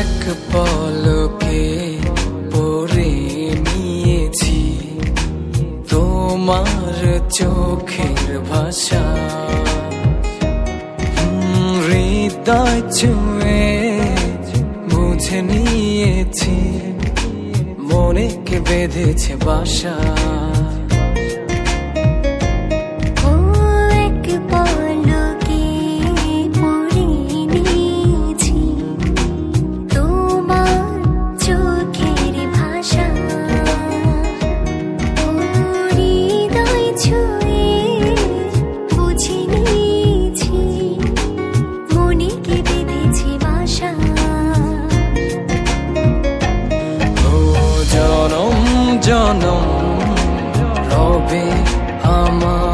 এক পলকে পরে নিয়েছি। তোমার চোখের ভাষা। হৃদয় ছুঁয়ে বুঝে নিয়েছি। মনে কে বেঁধেছে বাসা। জনম রবে আমার